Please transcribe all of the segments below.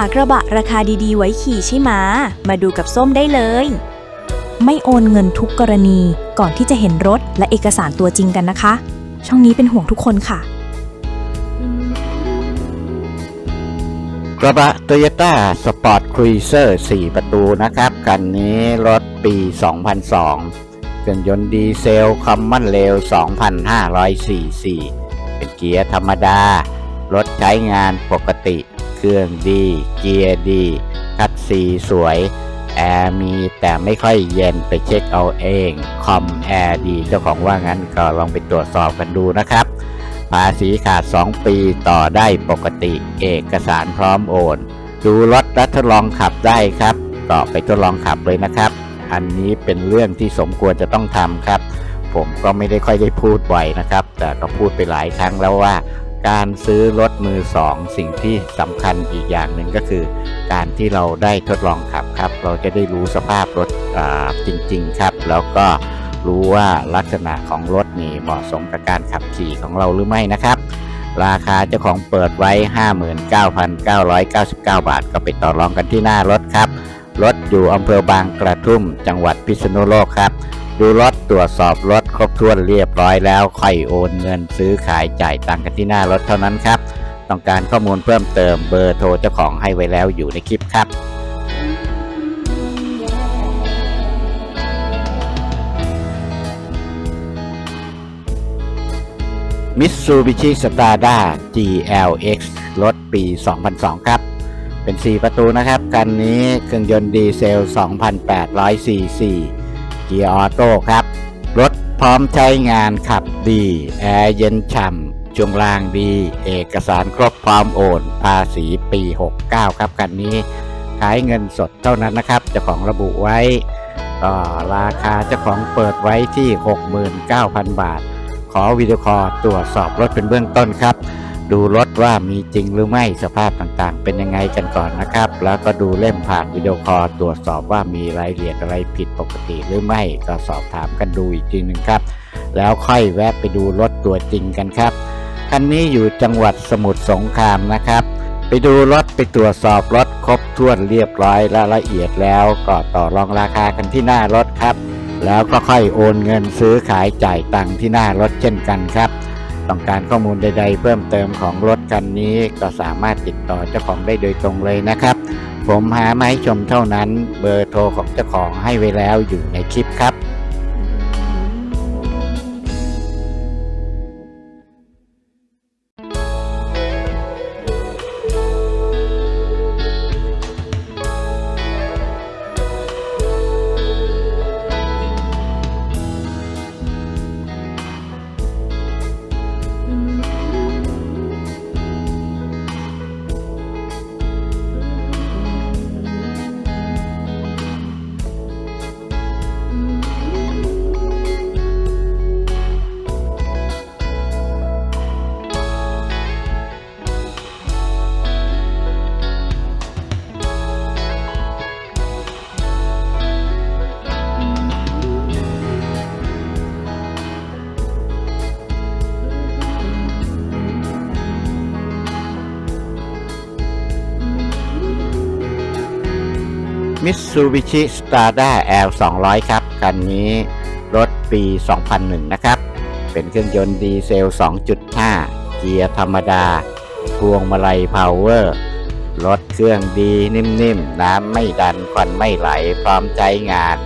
ากระบะราคาดีๆ ไว้ขี่ใช่ไหมมาดูกับส้มได้เลย ไม่โอนเงินทุกกรณีก่อนที่จะเห็นรถและเอกสารตัวจริงกันนะคะ ช่องนี้เป็นห่วงทุกคนค่ะ กระบะ Toyota Sport Cruiser 4ประตูนะครับ คันนี้รถปี 2002 เครื่องยนต์ดีเซลคอมมอนเรล2,500ซีซีเป็นเกียร์ธรรมดา รถใช้งานปกติ รื่องดี เกียร์ดี คัดซีสวย แอร์มีแต่ไม่ค่อยเย็นไปเช็คเอาเอง คอมแอร์ดี เจ้าของว่างั้นก็ลองไปตรวจสอบกันดูนะครับ ภาษีขาด 2 ปีต่อได้ปกติ เอกสารพร้อมโอน ดูรถและทดลองขับได้ครับก็ไปทดลองขับเลยนะครับ อันนี้เป็นเรื่องที่สมควรจะต้องทำครับผมก็ไม่ได้ค่อยได้พูดบ่อยนะครับ แต่ก็พูดไปหลายครั้งแล้วว่า การซื้อรถมือสองสิ่งที่สำคัญอีกอย่างหนึ่งก็คือ การที่เราได้ทดลองขับครับ เราจะได้รู้สภาพรถจริง ๆ ครับ แล้วก็รู้ว่าลักษณะของรถนี่เหมาะสมกับการขับขี่ของเราหรือไม่นะครับ ราคาเจ้าของเปิดไว้ 59,999 บาท ก็ไปต่อรองกันที่หน้ารถครับ รถอยู่อำเภอบางกระทุ่ม จังหวัดพิษณุโลกครับ ดูรถตรวจสอบรถครบถ้วนเรียบร้อยแล้วค่อยโอนเงินซื้อขายจ่ายตังค์กันที่หน้ารถเท่านั้นครับ ต้องการข้อมูลเพิ่มเติมเบอร์โทรเจ้าของให้ไว้แล้วอยู่ในคลิปครับ Mitsubishi Stada GLX รถปี 2002 ครับ เป็น 4 ประตูนะครับ คันนี้เครื่องยนต์ดีเซล 2,800ซีซี กียร์ออโต้ครับ รถพร้อมใช้งานขับดี แอร์เย็นฉ่ำช่วงล่างดี เอกสารครบพร้อมโอน ภาษีปี 69 ครับคันนี้ ขายเงินสดเท่านั้นนะครับเจ้าของระบุไว้ก็ราคาเจ้าของเปิดไว้ที่ 69,000 บาท ขอวิดีโอคอลตรวจสอบรถเป็นเบื้องต้นครับ ดูรถว่ามีจริงหรือไม่สภาพต่างๆ เป็นยังไงกันก่อนนะครับ แล้วก็ดูเล่มผ่านวิดีโอคอลตรวจสอบว่ามีรายละเอียดอะไรผิดปกติหรือไม่ก็สอบถามกันดูอีกทีหนึ่งครับ แล้วค่อยแวะไปดูรถตัวจริงกันครับคันนี้อยู่จังหวัดสมุทรสงครามนะครับ ไปดูรถไปตรวจสอบรถครบถ้วนเรียบร้อยและละเอียดแล้วก็ต่อรองราคากันที่หน้ารถครับ แล้วก็ค่อยโอนเงินซื้อขายจ่ายตังค์ที่หน้ารถเช่นกันครับ ต้องการข้อมูลใด ๆ เพิ่มเติมของรถคันนี้ก็สามารถติดต่อเจ้าของได้โดยตรงเลยนะครับ ผมหามาให้ชมเท่านั้นเบอร์โทรของเจ้าของให้ไว้แล้วอยู่ในคลิปครับ Mitsubishi Strada L 200 ครับ คันนี้รถปี 2001 นะครับ เป็นเครื่องยนต์ดีเซล 2.5 เกียร์ธรรมดา พวงมาลัยพาวเวอร์ รถเครื่องดีนิ่มๆ น้ำไม่ดันควันไม่ไหล พร้อมใช้งาน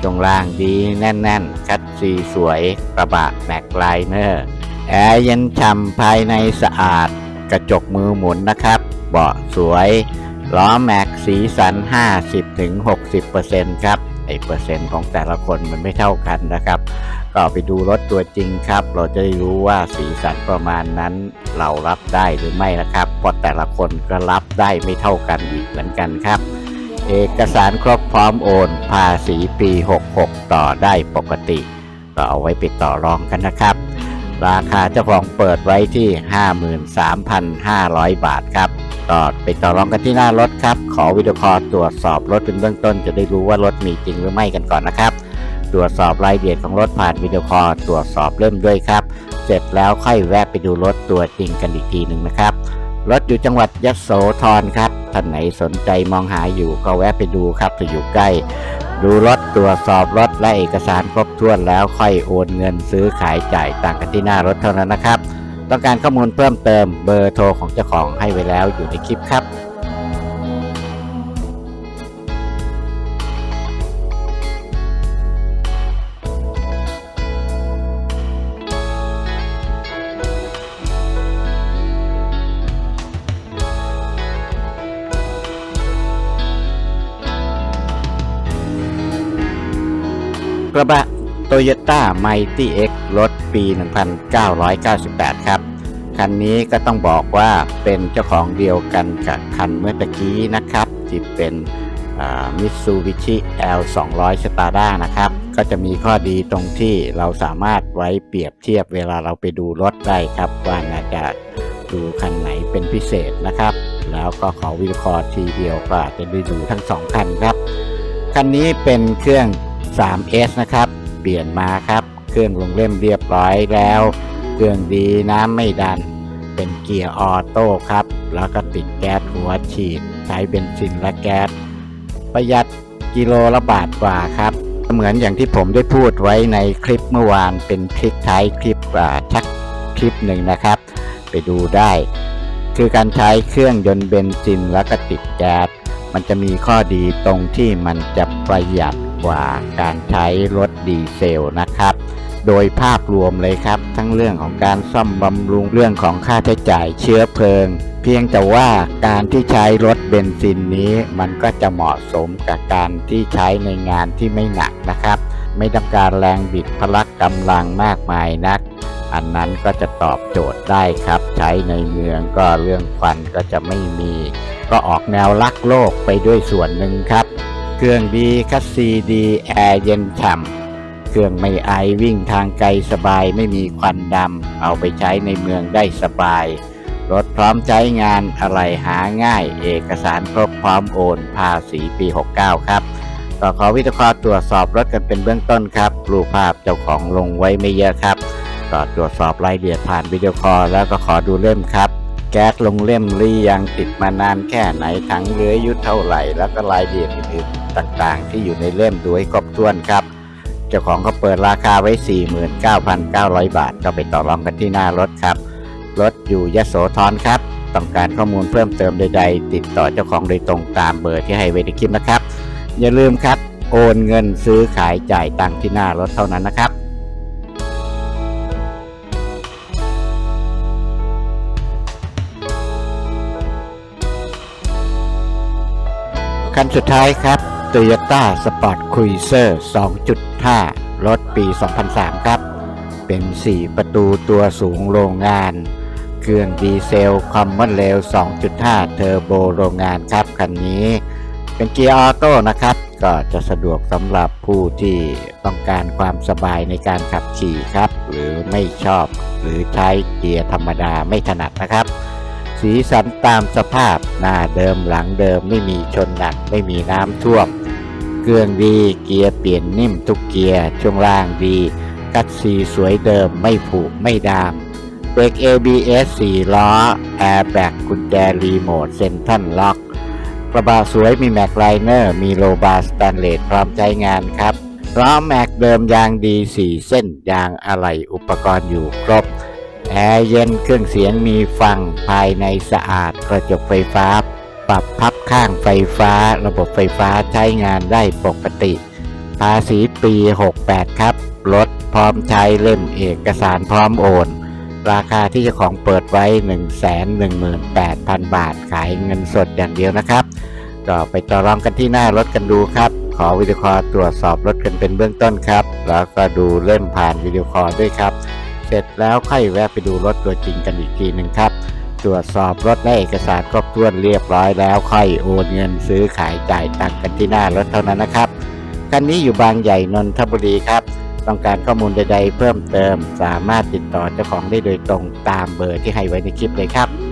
ช่วงล่างดีแน่นๆ คัดซีสวย กระบะแม็กไลเนอร์ แอร์เย็นฉ่ำภายในสะอาด กระจกมือหมุนนะครับ เบาะสวย ล้อแม็กสีสัน 50-60%ครับ ไอเปอร์เซ็นต์ของแต่ละคนมันไม่เท่ากันนะครับ ก็ไปดูรถตัวจริงครับ เราจะได้รู้ว่าสีสันประมาณนั้นเรารับได้หรือไม่นะครับเพราะแต่ละคนก็รับได้ไม่เท่ากันอีกเหมือนกันครับ เอกสารครบพร้อมโอน ภาษีปี 66 ต่อได้ปกติ ก็เอาไว้ไปต่อรองกันนะครับ ราคาเจ้าของเปิดไว้ที่ 53,500 บาทครับ ก็ไปต่อรองกันที่หน้ารถครับ ขอวิดีโอคอลตรวจสอบรถเป็นเบื้องต้น จะได้รู้ว่ารถมีจริงหรือไม่กันก่อนนะครับ ตรวจสอบรายละเอียดของรถผ่านวิดีโอคอลตรวจสอบเริ่มด้วยครับ เสร็จแล้วค่อยแวะไปดูรถตัวจริงกันอีกทีหนึ่งนะครับ รถอยู่จังหวัดยโสธรครับท่านไหนสนใจมองหาอยู่ก็แวะไปดูครับถ้าอยู่ใกล้ ดูรถตรวจสอบรถและเอกสารครบถ้วนแล้วค่อยโอนเงินซื้อขายจ่ายต่างกันที่หน้ารถเท่านั้นนะครับ ต้องการข้อมูลเพิ่มเติมเบอร์โทรของเจ้าของให้ไว้แล้วอยู่ในคลิปครับกระบะ Toyota Mighty X รถปี 1998 ครับ คันนี้ก็ต้องบอกว่าเป็นเจ้าของเดียวกันกับคันเมื่อตะกี้นะครับที่เป็นมิตซูบิชิ L 200 Stada นะครับ ก็จะมีข้อดีตรงที่เราสามารถไว้เปรียบเทียบเวลาเราไปดูรถได้ครับ ว่าน่าจะดูคันไหนเป็นพิเศษนะครับ แล้วก็ขอวิเคราะห์ทีเดียวก็จจะได้ดูทั้งสองคันครับ คันนี้เป็นเครื่อง 3S นะครับ เปลี่ยนมาครับ เครื่องลงเล่มเรียบร้อยแล้ว เครื่องดีน้ำไม่ดัน เป็นเกียร์ออโต้ครับ แล้วก็ติดแก๊สหัวฉีด ใช้เบนซินและแก๊ส ประหยัดกิโลละบาทกว่าครับ เหมือนอย่างที่ผมได้พูดไว้ในคลิปเมื่อวานเป็นคลิปท้ายคลิปชักคลิปหนึ่งนะครับ ไปดูได้ คือการใช้เครื่องยนต์เบนซินแล้วก็ติดแก๊สมันจะมีข้อดีตรงที่มันจะประหยัดกว่าการใช้รถดีเซลนะครับ โดยภาพรวมเลยครับ ทั้งเรื่องของการซ่อมบำรุงเรื่องของค่าใช้จ่ายเชื้อเพลิง เพียงแต่ว่าการที่ใช้รถเบนซินนี้ มันก็จะเหมาะสมกับการที่ใช้ในงานที่ไม่หนักนะครับ ไม่ต้องการแรงบิดพละกำลังมากมายนัก อันนั้นก็จะตอบโจทย์ได้ครับ ใช้ในเมืองก็เรื่องควันก็จะไม่มี ก็ออกแนวรักโลกไปด้วยส่วนหนึ่งครับ เครื่องดีคัสซีดีแอร์เย็นฉ่ำ เครื่องไม่ไอวิ่งทางไกลสบายไม่มีควันดำเอาไปใช้ในเมืองได้สบาย รถพร้อมใช้งานอะไรหาง่าย เอกสารครบพร้อมโอนภาษีปี 69 ครับก็ขอวิเคราตรวจสอบรถกันเป็นเบื้องต้นครับรูปภาพเจ้าของลงไว้ไม่เยอะครับก็ตรวจสอบรายละเอียดผ่านวิดีโอคอลแล้วก็ขอดูเล่มครับ แก๊สลงเล่มหรือยังติดมานานแค่ไหนถังเลืออายุเท่าไหร่ แล้วก็รายละเอียดอื่นๆต่างๆ ที่อยู่ในเล่มดูให้ครบถ้วนครับ เจ้าของเขาเปิดราคาไว้ 49,900 บาท ก็ไปต่อรองกันที่หน้ารถครับ รถอยู่ยโสธรครับ ต้องการข้อมูลเพิ่มเติมใดๆ ติดต่อเจ้าของโดยตรงตามเบอร์ที่ให้ไว้ในคลิปนะครับ อย่าลืมครับ โอนเงินซื้อขายจ่ายตังที่หน้ารถเท่านั้นนะครับคันสุดท้ายครับ Toyota Sport Cruiser 2.5 รถปี 2003 ครับ เป็น 4 ประตูตัวสูงโรงงาน เครื่องดีเซลคอมมอนเรล2.5 เทอร์โบโรงงานครับคันนี้ เป็นเกียร์ออโต้นะครับ ก็จะสะดวกสำหรับผู้ที่ต้องการความสบายในการขับขี่ครับ หรือไม่ชอบ หรือใช้เกียร์ธรรมดาไม่ถนัดนะครับ สีสันตามสภาพหน้าเดิมหลังเดิมไม่มีชนหนักไม่มีน้ำท่วมเครื่องดีเกียร์เปลี่ยนนิ่มทุกเกียร์ช่วงล่างดี กัดสีสวยเดิมไม่ผุไม่ดามเบรก ABS 4 ล้อ แอร์แบกกุญแจรีโมทเซ็นทันล็อกกระบะสวยมีแม็กไลเนอร์ มีโลบาร์สแตนเลสพร้อมใช้งานครับล้อแม็กเดิมยางดี 4 เส้นยางอะไหล่อุปกรณ์อยู่ครบ แอร์เย็นเครื่องเสียงมีฟังภายในสะอาดกระจกไฟฟ้า ปรับพับข้างไฟฟ้า ระบบไฟฟ้าใช้งานได้ปกติ ภาษีปี 68 ครับรถพร้อมใช้เล่มเอกสารพร้อมโอน ราคาที่เจ้าของเปิดไว้ 118,000 บาท ขายเงินสดอย่างเดียวนะครับ ก็ไปต่อรองกันที่หน้ารถกันดูครับ ขอวิดีโอคอตรวจสอบรถกันเป็นเบื้องต้นครับ แล้วก็ดูเล่มผ่านวิดีโอคอด้วยครับ เสร็จแล้วค่อยแวะไปดูรถตัวจริงกันอีกทีหนึ่งครับ ตรวจสอบรถและเอกสารครบถ้วนเรียบร้อยแล้วค่อยโอนเงินซื้อขายจ่ายตังกันที่หน้ารถเท่านั้นนะครับคันนี้อยู่บางใหญ่นนทบุรีครับ ต้องการข้อมูลใดๆ เพิ่มเติม สามารถติดต่อเจ้าของได้โดยตรงตามเบอร์ที่ให้ไว้ในคลิปเลยครับ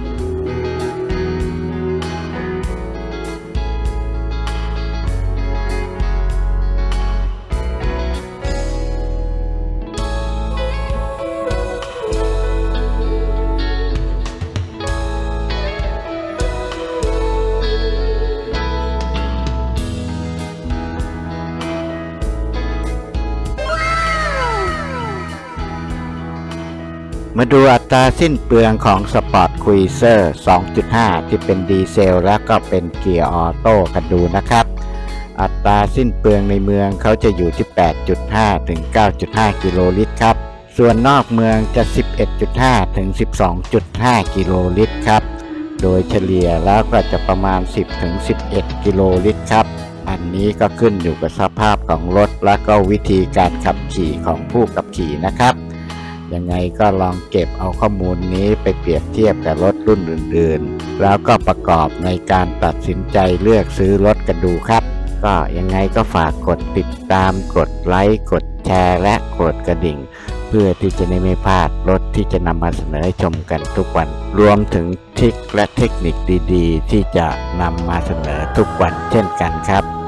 มาดูอัตราสิ้นเปลืองของ Sport Cruiser 2.5 ที่เป็นดีเซล แล้วก็เป็นเกียร์ออโต้กันดูนะครับ อัตราสิ้นเปลืองในเมืองเขาจะอยู่ที่ 8.5 ถึง 9.5 กิโลลิตรครับ ส่วนนอกเมืองจะ 11.5 ถึง 12.5 กิโลลิตรครับ โดยเฉลี่ยแล้วก็จะประมาณ 10 ถึง 11 กิโลลิตรครับ อันนี้ก็ขึ้นอยู่กับสภาพของรถและก็วิธีการขับขี่ของผู้ขับขี่นะครับ ยังไงก็ลองเก็บเอาข้อมูลนี้ไปเปรียบเทียบกับรถรุ่นอื่นๆ แล้วก็ประกอบในการตัดสินใจเลือกซื้อรถกันดูครับ ก็ยังไงก็ฝากกดติดตามกดไลค์กดแชร์ และกดกระดิ่ง เพื่อที่จะไม่พลาดรถที่จะนำมาเสนอให้ชมกันทุกวัน รวมถึงทริคและเทคนิคดีๆ ที่จะนำมาเสนอทุกวันเช่นกันครับ